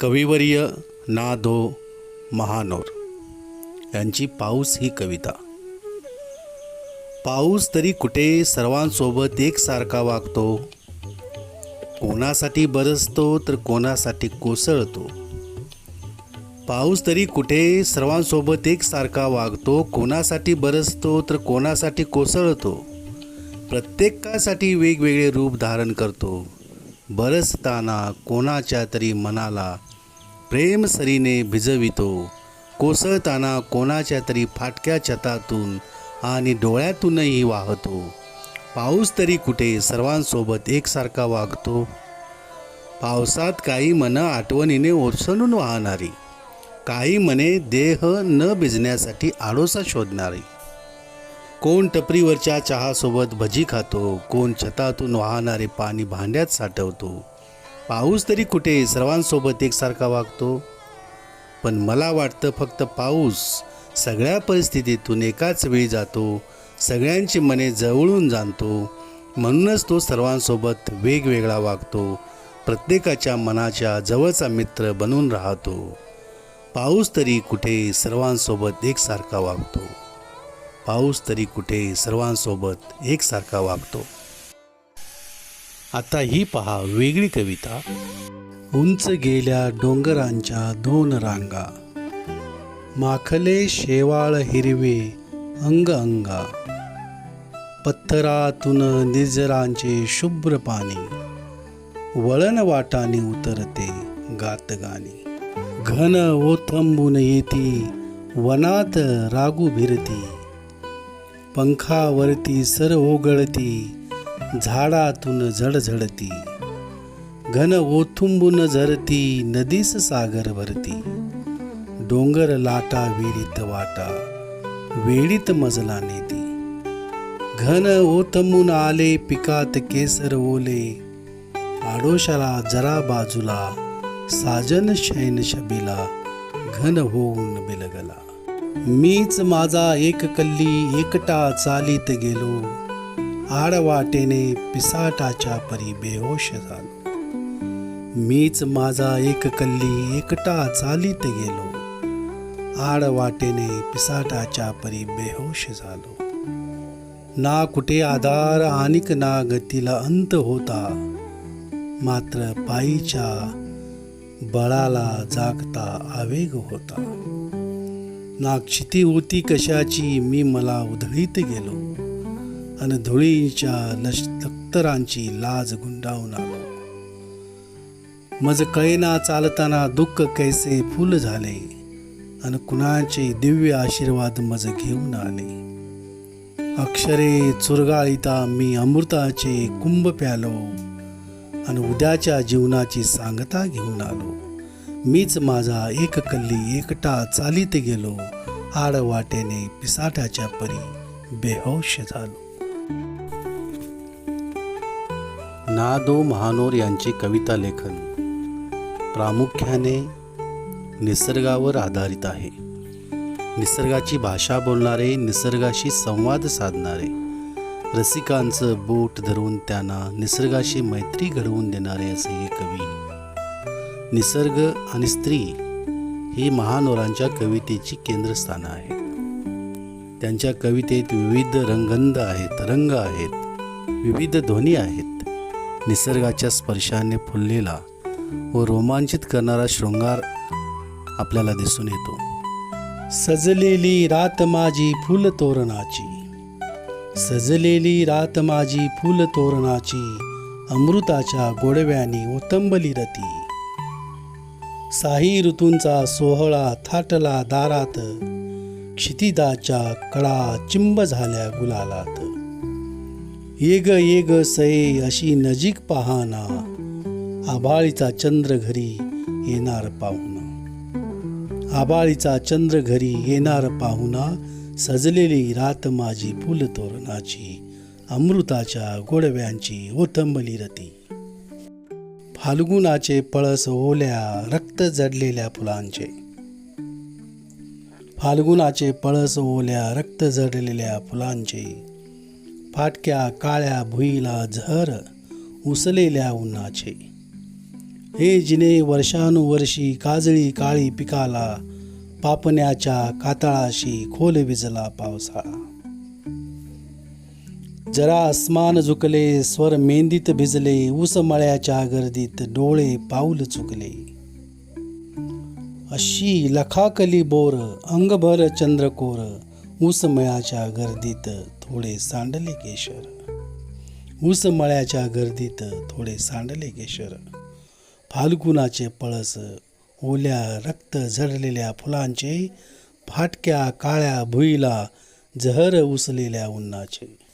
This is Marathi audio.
कविवर्य ना धो महानोर. यांची पाऊस ही कविता. पाऊस तरी कुठे सर्वांसोबत एकसारखा वागतो? कोणासाठी बरसतो तर कोणासाठी कोसळतो? पाऊस तरी कुठे सर्वांसोबत एकसारखा वागतो? कोणासाठी बरसतो तर कोणासाठी कोसळतो? प्रत्येकासाठी वेगवेगळे रूप धारण करतो. बरसताना कोणाच्या तरी मनाला प्रेम सरीने भिजवितो कोसळताना कोणाच्या तरी फाटक्या छतातून आणि डोळ्यातूनही वाहतो. पाऊस तरी कुठे सर्वांसोबत एकसारखा वागतो? पावसात काही मनं आठवणीने ओसंडून वाहणारी काही मने देह न भिजण्यासाठी आडोसा शोधणारी. कोण टपरीवरच्या चहासोबत भजी खातो कोण छतातून वाहणारे पाणी भांड्यात साठवतो. पाऊस तरी कुठे सर्वांसोबत एकसारखा वागतो. पण मला वाटतं फक्त पाऊस सगळ्या परिस्थितीतून एकाच वेळी जातो सगळ्यांची मने जवळून जाणतो. म्हणूनच तो सर्वांसोबत वेगवेगळा वागतो प्रत्येकाच्या मनाच्या जवळचा मित्र बनून राहतो. पाऊस तरी कुठे सर्वांसोबत एकसारखा वागतो. पाऊस तरी कुठे सर्वांसोबत एकसारखा वागतो. आता ही पहा वेगळी कविता. उंच गेल्या डोंगरांच्या दोन रांगा. माखले शेवाळ हिरवे अंग अंगा. पत्थरातून निजरांचे शुभ्र पाणी. वळण वाटाने उतरते गातगानी घन ओथंबून येती वनात रागू भिरती. पंखावरती सर ओगळती झाडातून झडझडती. घन ओथुंबून झरती नदीस सागर भरती. डोंगर लाटा वेडीत वाटा वेडीत मजला नेती. घन ओथंबून आले पिकात केसर ओले. आडोशाला जरा बाजूला साजन शयन शबिला घन होऊन बिलगला. मीच माझा एक कल्ली एकटा चालीत गेलो. आडवाटेने पिसाटाच्या परी बेहोश झालो. मीच माझा एक कल्ली एकटा चालीत गेलो. आडवाटेने पिसाटाच्या परी बेहोश झालो. ना कुठे आधार आणिक ना गतीला अंत होता. मात्र पायीच्या बळाला जागता आवेग होता. ना क्षिती होती कशाची? मी मला उधळीत गेलो. अन धुळीच्या लश लक्तरांची लाज गुंडावून आलो. मज कळेना चालताना दुःख कैसे फुल झाले? अन कुणाचे दिव्य आशीर्वाद मज घेऊन आले? अक्षरे चुरगाळीता मी अमृताचे कुंभ प्यालो. आणि उद्याच्या जीवनाची सांगता घेऊन आलो. मीच माझा एक कल्ली एकटा चालीत गेलो. आडवाटेने पिसाटाच्या परी बेहोश झालो. नादो महानोर यांचे कविता लेखन प्रामुख्याने निसर्गावर आधारित आहे. निसर्गाची भाषा बोलणारे निसर्गाशी संवाद साधणारे रसिकांचं बोट धरून त्यांना निसर्गाशी मैत्री घडवून देणारे असे हे कवी निसर्ग आणि स्त्री ही महानोरांच्या कवितेची केंद्रस्थानं आहे त्यांच्या कवितेत विविध रंगंध आहेत रंग आहेत विविध ध्वनी आहेत. निसर्गाच्या स्पर्शाने फुललेला व रोमांचित करणारा शृंगार आपल्याला दिसून येतो. सजलेली रात माझी फुल तोरणाची सजलेली रात माझी फुल तोरणाची अमृताच्या गोडव्याने ओतंबली रती. साही ऋतूंचा सोहळा थाटला दारात क्षितिदाच्या कडा चिंब झाल्या गुलालात. येग येग सये अशी नजीक पाहाना आबाळीचा चंद्र घरी येणार पाहुणा आबाळीचा चंद्र घरी येणार पाहुणा सजलेली रात माझी फुल तोरणाची अमृताच्या गोडव्यांची ओथंबली रती. फाल्गुनाचे पळस ओल्या रक्त जडलेल्या फुलांचे. फाल्गुनाचे पळस ओल्या रक्त जडलेल्या फुलांचे. फाटक्या काळ्या भुईला झर उसलेल्या उन्हाचे. हे जिने वर्षानुवर्षी काजळी काळी पिकाला पापण्याच्या कातळाशी खोल विजला पावसाळा. जरा अस्मान झुकले स्वर मेंदीत भिजले ऊस मळ्याच्या गर्दीत डोळे पाऊल चुकले. अशी लखाकली बोर अंगभर चंद्रकोर ऊस मळ्याच्या गर्दीत थोडे सांडले केशर. ऊस मळ्याच्या गर्दीत थोडे सांडले केशर. फाल्गुनाचे पळस ओल्या रक्त झडलेल्या फुलांचे फाटक्या काळ्या भुईला जहर उसलेल्या उन्हाचे.